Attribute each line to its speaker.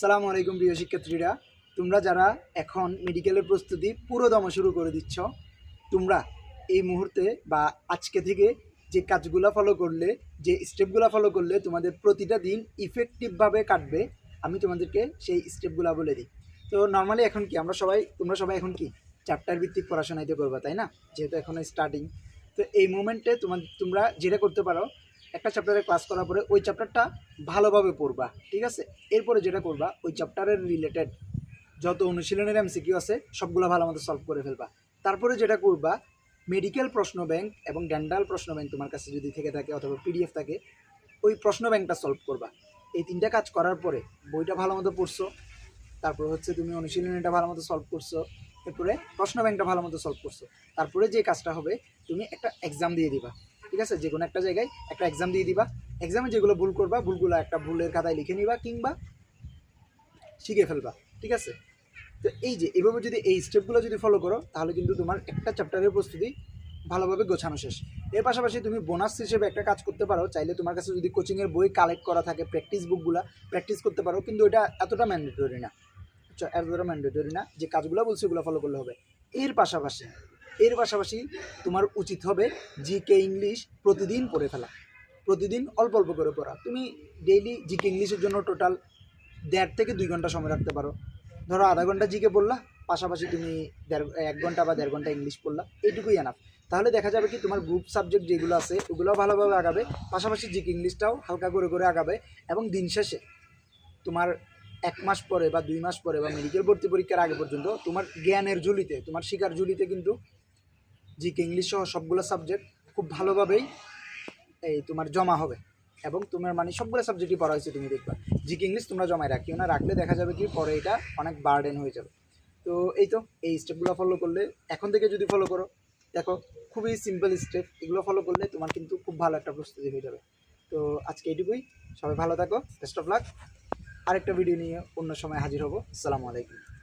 Speaker 1: সালামু আলাইকুম প্রিয় শিক্ষার্থীরা। তোমরা যারা এখন মেডিকেলের প্রস্তুতি পুরো দমে শুরু করে দিচ্ছ, তোমরা এই মুহূর্তে বা আজকে থেকে যে কাজগুলো ফলো করলে, যে স্টেপগুলো ফলো করলে তোমাদের প্রতিটা দিন ইফেক্টিভভাবে কাটবে, আমি তোমাদেরকে সেই স্টেপগুলো বলে দিই। তো নর্মালি এখন কি, আমরা সবাই, তোমরা সবাই এখন কি চ্যাপ্টার ভিত্তিক পড়াশোনাইতে করবে, তাই না? যেহেতু এখন স্টার্টিং তো এই মোমেন্টে তোমার তোমরা যেটা করতে পারো একটা চ্যাপ্টারে ক্লাস করার পরে ওই চ্যাপ্টারটা ভালোভাবে পড়বা, ঠিক আছে? এরপরে যেটা করবা, ওই চ্যাপ্টারের রিলেটেড যত অনুশীলনের এমসিকিউ আছে, সবগুলো ভালো মতো সলভ করে ফেলবা। তারপরে যেটা করবা মেডিকেল প্রশ্ন ব্যাংক এবং ডেন্টাল প্রশ্ন ব্যাংক তোমার কাছে যদি থেকে থাকে অথবা পিডিএফ থাকে, ওই প্রশ্ন ব্যাংকটা সলভ করবা। এই তিনটা কাজ করার পরে বইটা ভালো মতো পড়ছো, তারপর হচ্ছে তুমি অনুশীলনীটা ভালো মতো সলভ করছ, এরপরে প্রশ্ন ব্যাংকটা ভালো মতো সলভ করছ। তারপরে যে কাজটা হবে, তুমি একটা এক্সাম দিয়ে দিবা। ঠিক আছে? যে কোনো একটা জায়গায় একটা এক্সাম দিয়ে দিবা। এক্সামে যেগুলো ভুল করবা, ভুলগুলো একটা ভুলের খাতায় লিখে নিবা কিংবা শিখে ফেলবা, ঠিক আছে? তো এই যে, এভাবে যদি এই স্টেপগুলো যদি ফলো করো, তাহলে কিন্তু তোমার একটা চ্যাপ্টারের প্রস্তুতি ভালোভাবে গোছানো শেষ। এর পাশাপাশি তুমি বোনাস হিসেবে একটা কাজ করতে পারো, চাইলে তোমার কাছে যদি কোচিংয়ের বই কালেক্ট করা থাকে প্র্যাকটিস বুকগুলো প্র্যাকটিস করতে পারো, কিন্তু এটা এতটা ম্যান্ডেটরি না। আচ্ছা এতটা ম্যান্ডেটরি না যে কাজগুলো বলছি ওগুলো ফলো করলে হবে। এর পাশাপাশি এর পাশাপাশি তোমার উচিত হবে জিকে ইংলিশ প্রতিদিন পড়ে ফেলা। প্রতিদিন অল্প অল্প করে পড়া। তুমি ডেইলি জিকে ইংলিশের জন্য টোটাল দেড় থেকে দুই ঘণ্টা সময় রাখতে পারো। ধরো আধা ঘণ্টা জিকে পড়লা, পাশাপাশি তুমি দেড়, এক ঘণ্টা বা দেড় ঘণ্টা ইংলিশ পড়লা এইটুকুই এনাফ তাহলে দেখা যাবে কি তোমার গ্রুপ সাবজেক্ট যেগুলো আছে ওগুলোও ভালোভাবে আগাবে, পাশাপাশি জিকে ইংলিশটাও হালকা করে করে আগাবে এবং দিন শেষে তোমার এক মাস পরে বা দুই মাস পরে বা মেডিকেল ভর্তি পরীক্ষার আগে পর্যন্ত তোমার জ্ঞানের ঝুলিতে, তোমার শিকার ঝুলিতে কিন্তু জিকে ইংলিশ সহ সবগুলো সাবজেক্ট খুব ভালোভাবেই এই তোমার জমা হবে এবং তোমার মানে সবগুলো সাবজেক্টই পড়া হয়েছে তুমি দেখবা। জিকে ইংলিশ তোমরা জমায় রাখিও না, রাখলে দেখা যাবে কি পরে এটা অনেক বার্ডেন হয়ে যাবে। তো এই তো, এই স্টেপগুলো ফলো করলে, এখন থেকে যদি ফলো করো, দেখো খুবই সিম্পল স্টেপ এগুলো ফলো করলে তোমার কিন্তু খুব ভালো একটা প্রস্তুতি হয়ে যাবে। তো আজকে এইটুকুই, সবাই ভালো থাকো বেস্ট অফ লাক আরেকটা ভিডিও নিয়ে অন্য সময় হাজির হব। আসসালামু আলাইকুম।